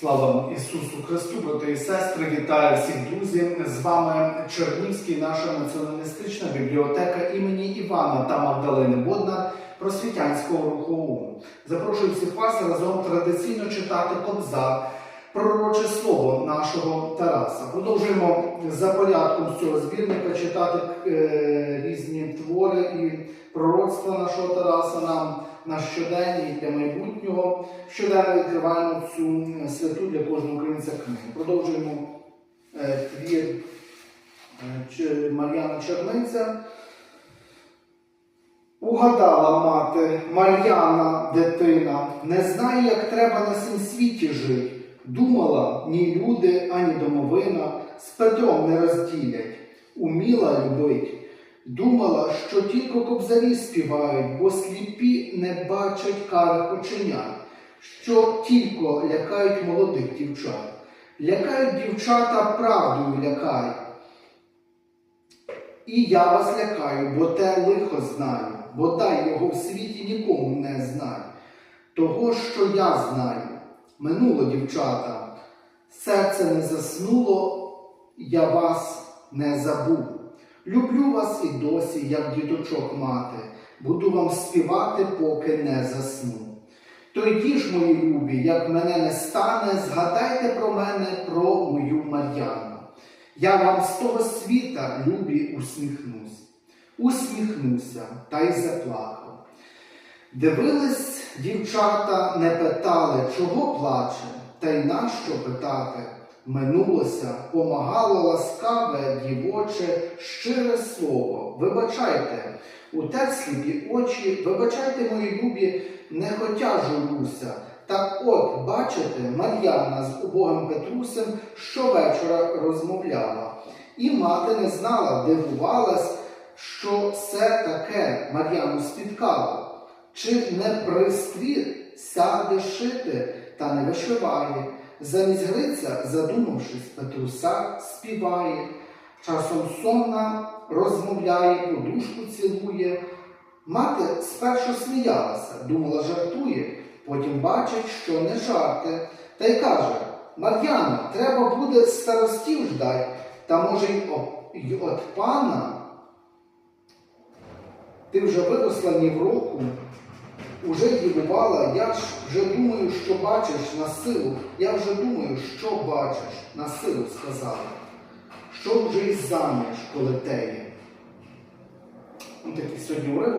Слава Ісусу Христу, брати і сестри, вітаю всіх друзів. З вами Чернівський, наша націоналістична бібліотека імені Івана та Магдалини Бодна просвітянського руху. Запрошую всіх вас разом традиційно читати Кобзар, пророче слово нашого Тараса. Продовжуємо за порядком з цього збірника читати е, різні твори і пророцтва нашого Тараса нам на щодень і для майбутнього. Щоденно відкриваємо цю святу для кожного українця книгу. Продовжуємо е, твір е, Мар'яна Черниця. Угадала мати, Мар'яна, дитина, не знає, як треба на цім світі жити. Думала, ні люди, ані домовина з Петром не розділять. Уміла любить. Думала, що тільки кобзарі співають, бо сліпі не бачать карих оченят, що тільки лякають молодих дівчат. Лякають дівчата правдою лякають. І я вас лякаю, бо те лихо знаю, бо дай його в світі нікому не знаю. Того, що я знаю, минуло, дівчата, серце не заснуло, я вас не забув. Люблю вас і досі, як діточок мати, буду вам співати, поки не засну. Тоді ж, мої любі, як мене не стане, згадайте про мене, про мою Мар'яну. Я вам з того світа, любі, усміхнусь. Усміхнуся та й заплакав. Дивились дівчата, не питали, чого плаче, та й нащо питати. Минулося, помагало ласкаве, дівоче, щире слово. Вибачайте, у те сліпі очі, вибачайте, мої любі, не хотя журюся. Так от, бачите, Мар'яна з убогим Петрусем щовечора розмовляла. І мати не знала, дивувалась, що все таке Мар'яну спіткало. Чи не пристріт сяде шити та не вишиває. Замість Гриця, задумавшись, Петруса співає, часом сонна розмовляє, подушку цілує. Мати спершу сміялася, думала, жартує, потім бачить, що не жарти, та й каже: Мар'яна, треба буде старостів ждать, та може й от пана. Ти вже виросла ні в року, уже дивувала, я ж вже думаю, що бачиш на силу. Я вже думаю, що бачиш на силу, сказала. Що вже й заміж, коли теє. Ось такий сьогодні уривок.